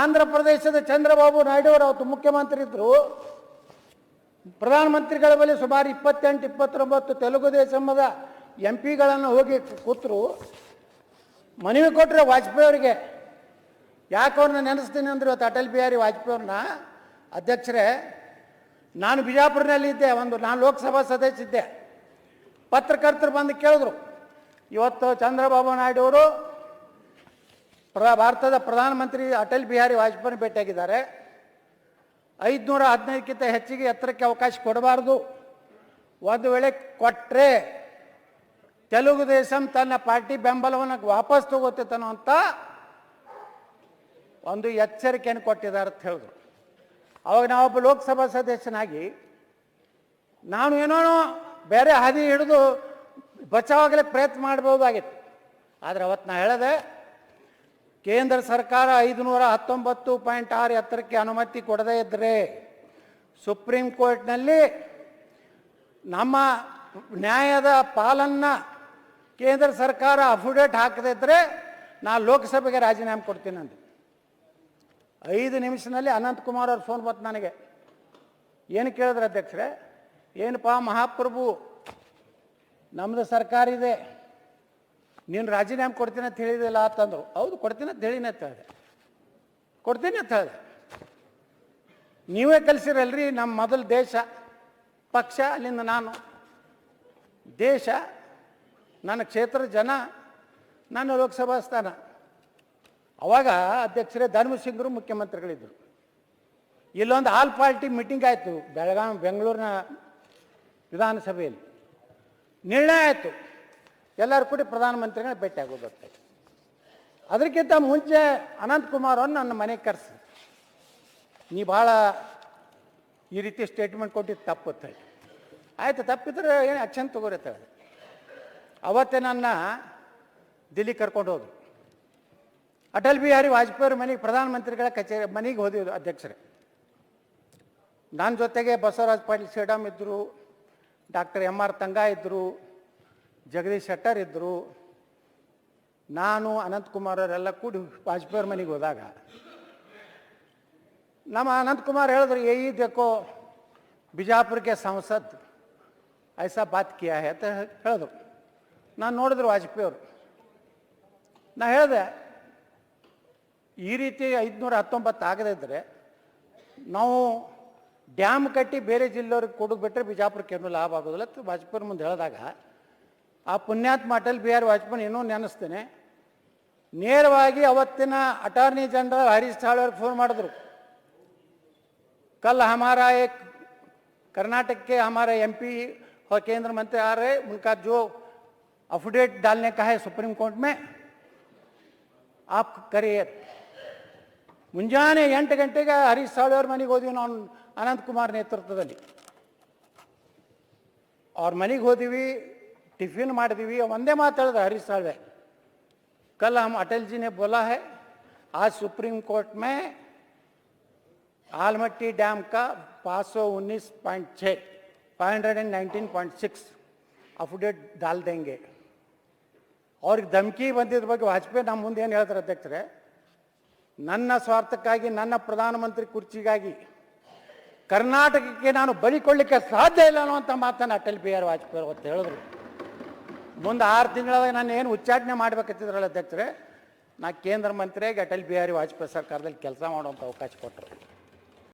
ಆಂಧ್ರ ಪ್ರದೇಶದ ಚಂದ್ರಬಾಬು ನಾಯ್ಡು ಅವರು ಅವತ್ತು ಮುಖ್ಯಮಂತ್ರಿ ಇದ್ದರು ಪ್ರಧಾನಮಂತ್ರಿಗಳ ಬಳಿ ಸುಮಾರು ಇಪ್ಪತ್ತೆಂಟು, ಇಪ್ಪತ್ತೊಂಬತ್ತು ತೆಲುಗು ದೇಶಮದ ಎಂ ಪಿಗಳನ್ನು ಹೋಗಿ ಕೂತರು. ಮನವಿ ಕೊಟ್ಟರೆ ವಾಜಪೇಯಿ ಅವರಿಗೆ, ಯಾಕೆ ಅವ್ರನ್ನ ನೆನೆಸ್ತೀನಿ ಅಂದ್ರೆ ಇವತ್ತು ಅಟಲ್ ಬಿಹಾರಿ ವಾಜಪೇಯಿ ಅವ್ರನ್ನ? ಅಧ್ಯಕ್ಷರೇ, ನಾನು ಬಿಜಾಪುರನಲ್ಲಿದ್ದೆ ಒಂದು ನಾನು ಲೋಕಸಭಾ ಸದಸ್ಯ ಇದ್ದೆ. ಪತ್ರಕರ್ತರು ಬಂದು ಕೇಳಿದ್ರು, ಇವತ್ತು ಚಂದ್ರಬಾಬು ನಾಯ್ಡು ಅವರು ಪ್ರ, ಭಾರತದ ಪ್ರಧಾನಮಂತ್ರಿ ಅಟಲ್ ಬಿಹಾರಿ ವಾಜಪೇಯಿ ಭೇಟಿಯಾಗಿದ್ದಾರೆ. ಐದುನೂರ ಹದಿನೈದಕ್ಕಿಂತ ಹೆಚ್ಚಿಗೆ ಎತ್ತರಕ್ಕೆ ಅವಕಾಶ ಕೊಡಬಾರ್ದು. ಒಂದು ವೇಳೆ ಕೊಟ್ಟರೆ ತೆಲುಗು ದೇಶಂ ತನ್ನ ಪಾರ್ಟಿ ಬೆಂಬಲವನ್ನು ವಾಪಸ್ ತಗೋತೆ ಅಂತ ಒಂದು ಎಚ್ಚರಿಕೆಯನ್ನು ಕೊಟ್ಟಿದ್ದಾರೆ ಅಂತ ಹೇಳಿದ್ರು. ಅವಾಗ ನಾವೊಬ್ಬ ಲೋಕಸಭಾ ಸದಸ್ಯನಾಗಿ ನಾನು ಏನೋ ಬೇರೆ ಹಾದಿ ಹಿಡಿದು ಬಚಾವಾಗಲೇ ಪ್ರಯತ್ನ ಮಾಡ್ಬೋದಾಗಿತ್ತು ಆದರೆ ಅವತ್ತು ನಾ ಹೇಳಿದೆ ಕೇಂದ್ರ ಸರ್ಕಾರ ಐದುನೂರ ಹತ್ತೊಂಬತ್ತು ಪಾಯಿಂಟ್ ಆರು ಎತ್ತರಕ್ಕೆ ಅನುಮತಿ ಕೊಡದೇ ಇದ್ದರೆ ಸುಪ್ರೀಂ ಕೋರ್ಟ್ನಲ್ಲಿ ನಮ್ಮ ನ್ಯಾಯದ ಪಾಲನ್ನು ಕೇಂದ್ರ ಸರ್ಕಾರ ಅಫಿಡೇಟ್ ಹಾಕದೇ ನಾನು ಲೋಕಸಭೆಗೆ ರಾಜೀನಾಮೆ ಕೊಡ್ತೀನಿ ಐದು ನಿಮಿಷದಲ್ಲಿ ಅನಂತಕುಮಾರ್ ಅವ್ರ ಫೋನ್ ಬಂತು ನನಗೆ. ಏನು ಕೇಳಿದ್ರೆ ಅಧ್ಯಕ್ಷರೇ? ಏನಪ್ಪ ಮಹಾಪ್ರಭು ನಮ್ಮದು ಸರ್ಕಾರ ಇದೆ. ನೀನು ರಾಜೀನಾಮೆ ಕೊಡ್ತೀನಿ ಅಂತ ಹೇಳಿದಿಲ್ಲ ಅಂತಂದ್ರು ಹೌದು, ಕೊಡ್ತೀನಿ ಅಂತ ಹೇಳಿನ ಅಂತ ಹೇಳಿದೆ. ಕೊಡ್ತೀನಿ ಅಂತ ಹೇಳಿದೆ. ನೀವೇ ಕಲಿಸಿರಲ್ರಿ ನಮ್ಮ ಮೊದಲು ದೇಶ, ಪಕ್ಷ, ಅಲ್ಲಿಂದ ನಾನು. ದೇಶ, ನನ್ನ ಕ್ಷೇತ್ರದ ಜನ, ನನ್ನ ಲೋಕಸಭಾ ಸ್ಥಾನ. ಅವಾಗ ಅಧ್ಯಕ್ಷರೇ ಧರ್ಮಸಿಂಗರು ಮುಖ್ಯಮಂತ್ರಿಗಳಿದ್ದರು ಇಲ್ಲೊಂದು ಆಲ್ ಪಾರ್ಟಿ ಮೀಟಿಂಗ್ ಆಯಿತು ಬೆಳಗಾವಿ ಬೆಂಗಳೂರಿನ ವಿಧಾನಸಭೆಯಲ್ಲಿ. ನಿರ್ಣಯ ಆಯಿತು. ಎಲ್ಲರೂ ಕೂಡಿ ಪ್ರಧಾನಮಂತ್ರಿಗಳ ಭೇಟಿ ಆಗೋದಕ್ಕೆ ಅದಕ್ಕಿಂತ ಮುಂಚೆ ಅನಂತಕುಮಾರವನ್ನು ನನ್ನ ಮನೆಗೆ ಕರೆಸಿ. ನೀ ಭಾಳ ಈ ರೀತಿ ಸ್ಟೇಟ್ಮೆಂಟ್ ಕೊಟ್ಟಿದ್ದು ತಪ್ಪು ಅಂತ ಆಯ್ತು, ತಪ್ಪಿದ್ರೆ ಏನು ಆಕ್ಷನ್ ತಗೋರಿ ಅಂತ ಹೇಳಿದೆ ಅವತ್ತೇ ನನ್ನ ದಿಲ್ಲಿ ಕರ್ಕೊಂಡು ಹೋದ್ರು. ಅಟಲ್ ಬಿಹಾರಿ ವಾಜಪೇಯಿ ಮನೆಗೆ ಪ್ರಧಾನಮಂತ್ರಿಗಳ ಕಚೇರಿ, ಮನೆಗೆ ಹೋದಿದ್ರು ಅಧ್ಯಕ್ಷರೇ. ನನ್ನ ಜೊತೆಗೆ ಬಸವರಾಜ ಪಾಟೀಲ್ ಸೇಡಮ್ ಇದ್ದರು ಡಾಕ್ಟರ್ ಎಂ ಆರ್ ತಂಗ ಇದ್ದರು ಜಗದೀಶ್ ಶೆಟ್ಟರ್ ಇದ್ದರು ನಾನು ಅನಂತಕುಮಾರ್ ಅವರೆಲ್ಲ ಕೂಡಿ ವಾಜಪೇಯಿ ಮನೆಗೆ ಹೋದಾಗ, ನಮ್ಮ ಅನಂತಕುಮಾರ್ ಹೇಳಿದ್ರು, ಏ ದೇಕೋ ಬಿಜಾಪುರಕ್ಕೆ ಸಂಸತ್ ಐಸಾ ಬಾತ್ ಕಿಯಾ ಹೇ? ಅಂತ ಹೇಳಿದ್ರು. ನಾನು ನೋಡಿದ್ರು ವಾಜಪೇಯಿ ಅವರು. ನಾ ಹೇಳಿದೆ, ಈ ರೀತಿ ಐದುನೂರ ಹತ್ತೊಂಬತ್ತು ಆಗದಿದ್ದರೆ ನಾವು ಡ್ಯಾಮ್ ಕಟ್ಟಿ ಬೇರೆ ಜಿಲ್ಲೆಯವ್ರಿಗೆ ಕೊಡೋದು ಬಿಟ್ಟರೆ ಬಿಜಾಪುರಕ್ಕೆ ಏನೂ ಲಾಭ ಆಗೋದಿಲ್ಲ. ವಾಜಪೇಯಿ ಮುಂದೆ ಹೇಳಿದಾಗ ಆ ಪುಣ್ಯಾತ್ಮ ಅಟಲ್ ಬಿಹಾರಿ ವಾಜಪೇಯಿ ಏನೋ ನೆನೆಸ್ತೇನೆ ನೇರವಾಗಿ ಅವತ್ತಿನ ಅಟಾರ್ನಿ ಜನರಲ್ ಹರೀಶ್ ಸಾಳ್ ಅವ್ರಿಗೆ ಫೋನ್ ಮಾಡಿದ್ರು कल हमारा एक कर्नाटक के हमारे एमपी और केंद्र मंत्री आ रहे उनका जो अफिडेविट डालने का है सुप्रीम कोर्ट में आप करिए ಮುಂಜಾನೆ ಎಂಟು ಗಂಟೆಗೆ ಹರೀಶ್ ಸಾಳಿ ಅವ್ರ ಮನೆಗೆ ಹೋದ್ವಿ ನಾವು ಅನಂತಕುಮಾರ್ ನೇತೃತ್ವದಲ್ಲಿ ಅವ್ರ ಮನೆಗೆ ಹೋದಿವಿ ಟಿಫಿನ್ ಮಾಡಿದ್ವಿ ಒಂದೇ ಮಾತಾಡಿದ ಹರೀಶ್ ಸಾಳ್ವೆ कल हम अटल जी ने बोला है आज सुप्रीम कोर्ट में आलमट्टी डैम का पाँच सौ उन्नीस पॉइंट छः five hundred and nineteen point six affidavit doll ದೇಂಗೆ ಅವ್ರಿಗೆ ಧಮಕಿ ಬಂದಿದ್ರ ಬಗ್ಗೆ ವಾಜಪೇಯಿ ನಮ್ಮ ಮುಂದೆ ಏನು ಹೇಳ್ತಾರೆ ಅಧ್ಯಕ್ಷರೇ ನನ್ನ ಸ್ವಾರ್ಥಕ್ಕಾಗಿ ನನ್ನ ಪ್ರಧಾನಮಂತ್ರಿ ಕುರ್ಚಿಗಾಗಿ ಕರ್ನಾಟಕಕ್ಕೆ ನಾನು ಬಲಿ ಕೊಡಲಿಕ್ಕೆ ಸಾಧ್ಯ ಇಲ್ಲ ಅನ್ನುವಂಥ ಮಾತನ್ನು ಅಟಲ್ ಬಿಹಾರಿ ವಾಜಪೇಯಿ ಅವತ್ತು ಹೇಳಿದ್ರು ಮುಂದೆ ಆರು ತಿಂಗಳಾಗ ನಾನು ಏನು ಉಚ್ಚಾಟನೆ ಮಾಡ್ಬೇಕಂತಿದ್ರಲ್ಲ ಅಧ್ಯಕ್ಷರೇ, ನಾ ಕೇಂದ್ರ ಮಂತ್ರಿಯಾಗಿ ಅಟಲ್ ಬಿಹಾರಿ ವಾಜಪೇಯಿ ಸರ್ಕಾರದಲ್ಲಿ ಕೆಲಸ ಮಾಡುವಂಥ ಅವಕಾಶ ಕೊಟ್ಟರು.